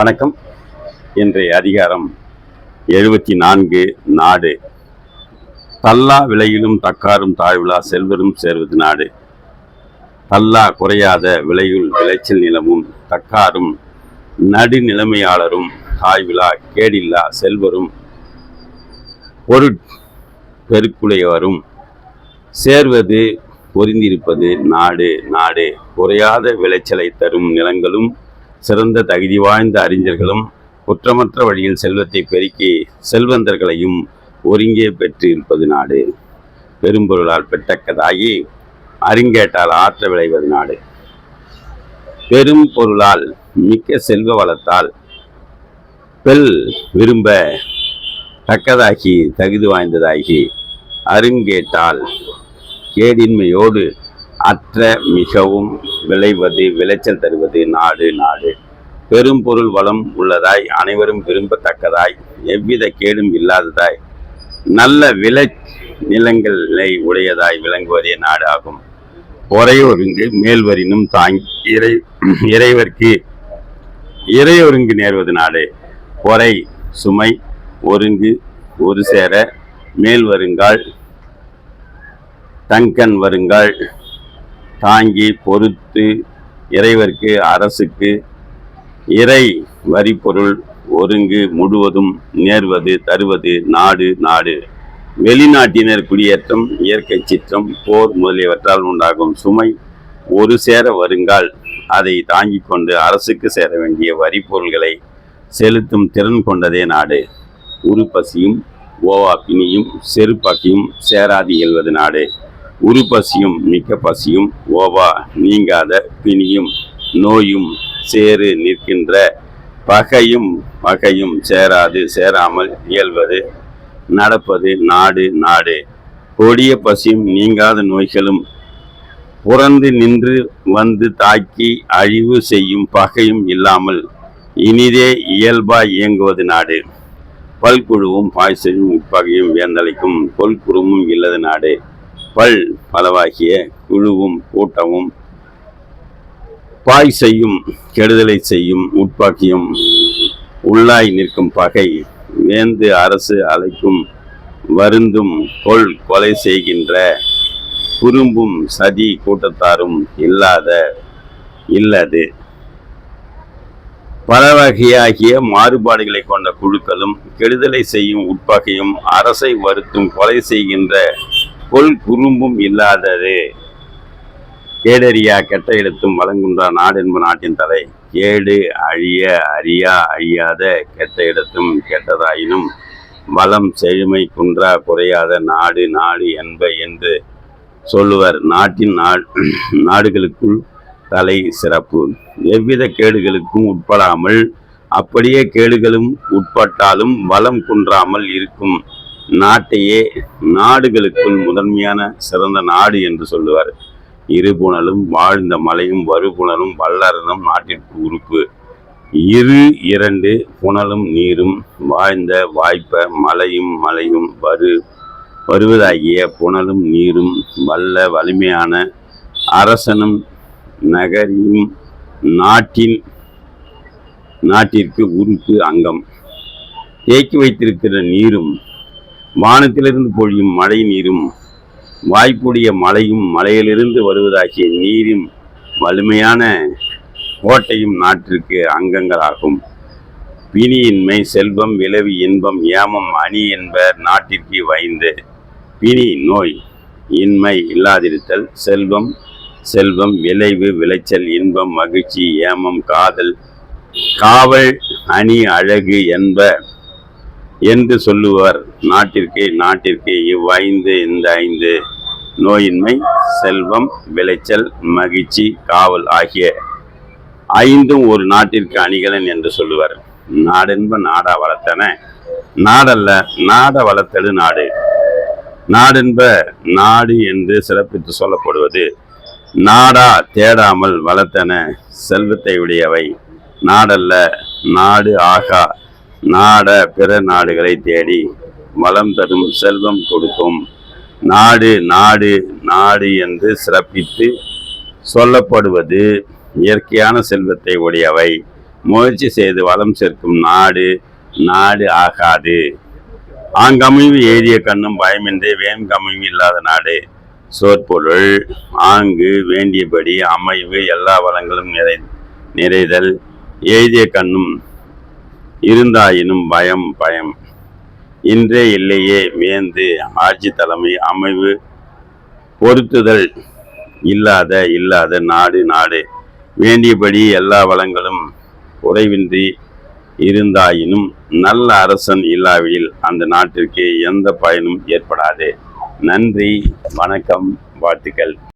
வணக்கம். இன்றைய அதிகாரம் எழுபத்தி நான்கு நாடு. தல்லா விலையிலும் தக்காரும் தாழ்விழா செல்வரும் சேர்வது நாடு. தல்லா குறையாத விலையுள் விளைச்சல் நிலமும் தக்காரும் நடுநிலைமையாளரும் தாழ்விழா கேடில்லா செல்வரும் பொருட் பெருக்குடையவரும் சேர்வது பொருந்திருப்பது நாடு. நாடு குறையாத விளைச்சலை தரும் நிலங்களும் சிறந்த தகுதி வாய்ந்த அறிஞர்களும் குற்றமற்ற வழியில் செல்வத்தை பெருக்கி செல்வந்தர்களையும் ஒருங்கே பெற்று இருப்பது நாடு. பெரும்பொருளால் பெற்றக்கதாகி அருங்கேட்டால் ஆற்ற விளைவது நாடு. பெரும் பொருளால் மிக்க செல்வ வளத்தால் பெல் விரும்ப தக்கதாகி தகுதி வாய்ந்ததாகி அருங்கேட்டால் கேடின்மையோடு அற்ற மிகவும் விளைவது விளைச்சல் தருவது நாடு நாடு. பெரும் பொருள் வளம் உள்ளதாய் அனைவரும் விரும்பத்தக்கதாய் எவ்வித கேடும் இல்லாததாய். நல்ல விளை நிலங்களை உடையதாய் விளங்குவதே நாடு ஆகும் பொறையொருங்கு மேல்வரினும் தாங்கி இறை இறைவர்க்கு இறையொருங்கு நேர்வது நாடு. பொறை சுமை ஒருங்கு ஒரு சேர மேல் வருங்கால் தங்கன் வருங்கால் தாங்கி பொறுத்து இறைவர்க்கு அரசுக்கு இறை வரிப்பொருள் ஒருங்கு முழுவதும் நேர்வது தருவது நாடு நாடு. வெளிநாட்டினர் குடியேற்றம் இயற்கை சிற்றம் போர் முதலியவற்றால் உண்டாகும் சுமை ஒரு சேர வருங்கால். அதை தாங்கிக் கொண்டு அரசுக்கு சேர வேண்டிய வரி பொருள்களை செலுத்தும் திறன் கொண்டதே நாடு. உருப்பசியும் ஓவாப்பினியும் செருப்பாக்கியும் சேராது இயல்வது நாடு. உரு பசியும் மிக்க பசியும் ஓவா நீங்காத பிணியும் நோயும் சேரு நிற்கின்ற பகையும் பகையும் சேராது சேராமல் இயல்வது நடப்பது நாடு நாடு. கொடிய பசியும் நீங்காத நோய்களும் புறந்து நின்று வந்து தாக்கி அழிவு செய்யும் பகையும் இல்லாமல் இனிதே இயல்பாய் இயங்குவது நாடு. பல்குழுவும் பாய்ச்சலும் உட்பகையும் வேந்தளிக்கும் கொல்குருமும் இல்லது நாடு. பல் பலவாகிய குழுவும் கூட்டமும் பாய் செய்யும் கெடுதலை செய்யும் உட்பாக்கியும் உள்ளாய் நிற்கும் பகை வேந்து அரசு அழைக்கும் வருந்தும் கொள் கொலை செய்கின்ற குறும்பும் சதி கூட்டத்தாரும் இல்லாத இல்லது. பல வகையாகிய மாறுபாடுகளை கொண்ட குழுக்களும் கெடுதலை செய்யும் உட்பகையும் அரசை வருத்தும் கொலை செய்கின்ற கொல் குறும்பும் இல்லாதது. கேடறியா கெட்ட எழுத்தும் வழங்குன்ற நாடு என்ப நாட்டின் தலை. கேடு அழிய அறியா அழியாத கெட்ட இடத்தும் கெட்டதாயினும் வளம் செழுமை குன்றா குறையாத நாடு நாடு என்ப என்று சொல்லுவர். நாட்டின் நா- நாடுகளுக்குள் தலை சிறப்பு. எவ்வித கேடுகளுக்கும் உட்படாமல் அப்படியே கேடுகளும் உட்பட்டாலும் வளம் குன்றாமல் இருக்கும். நாட்டையே நாடுகளுக்குள் முதன்மையான சிறந்த நாடு என்று சொல்லுவார். இருபுணலும் வாழ்ந்த மலையும் வறுபுணலும் வல்லரனும் நாட்டிற்கு உறுப்பு. இரு இரண்டு புனலும் நீரும் வாழ்ந்த வாய்ப்ப மலையும் மலையும் வரு வருவதாகிய புனலும் நீரும் வல்ல வலிமையான அரசனும் நகரியும் நாட்டின் நாட்டிற்கு உறுப்பு அங்கம். தேக்கி வைத்திருக்கிற நீரும் வானத்திலிருந்து பொழியும் மழை நீரும் வாய்ப்புடைய மழையும் மலையிலிருந்து வருவதாகிய நீரும் வலிமையான கோட்டையும் நாட்டிற்கு அங்கங்களாகும். பிணியின்மை செல்வம் விளைவு இன்பம் ஏமம் அணி என்பர் நாட்டிற்கு வைந்து பிணி நோய் இன்மை இல்லாதிருத்தல் செல்வம் செல்வம் விளைவு விளைச்சல் இன்பம் மகிழ்ச்சி ஏமம் காதல் காவல் அணி அழகு என்ப என்று சொல்லுவர். நாட்டிற்கு நாட்டிற்கு இவ்வைந்து இந்த ஐந்து நோயின்மை செல்வம் விளைச்சல் மகிழ்ச்சி காவல் ஆகிய ஐந்தும் ஒரு நாட்டிற்கு அணிகலன் என்று சொல்லுவர். நாடென்ப நாடா வளர்த்தன? நாடல்ல நாட வளர்த்தெடு நாடு. நாடென்ப நாடு என்று சிறப்பித்து சொல்லப்படுவது நாடா தேடாமல் வளர்த்தன செல்வத்தை உடையவை. நாடல்ல நாடு ஆகா. நாட பிற நாடுகளை தேடி வளம் தரும் செல்வம் கொடுக்கும். நாடு நாடு நாடு என்று சிறப்பித்து சொல்லப்படுவது இயற்கையான செல்வத்தை உடையவை. முயற்சி செய்து வளம் சேர்க்கும் நாடு நாடு ஆகாது. ஆங்கமைவு ஏறிய கண்ணும் பயமின்றி வேங்கமைவு இல்லாத நாடு. சொற்பொருள் ஆங்கு வேண்டியபடி அமைவு எல்லா வளங்களும் நிறை நிறைதல். எழுதிய கண்ணும் இருந்தாயினும் பயம் பயம். இன்றே இல்லையே வேந்து ஆட்சி தலைமை அமைவு பொருத்துதல் இல்லாத இல்லாத நாடு நாடு. வேண்டியபடி எல்லா வளங்களும் குறைவின்றி இருந்தாயினும் நல்ல அரசன் இல்லாவிடில் அந்த நாட்டிற்கு எந்த பயனும் ஏற்படாது. நன்றி வணக்கம் வாழ்த்துக்கள்.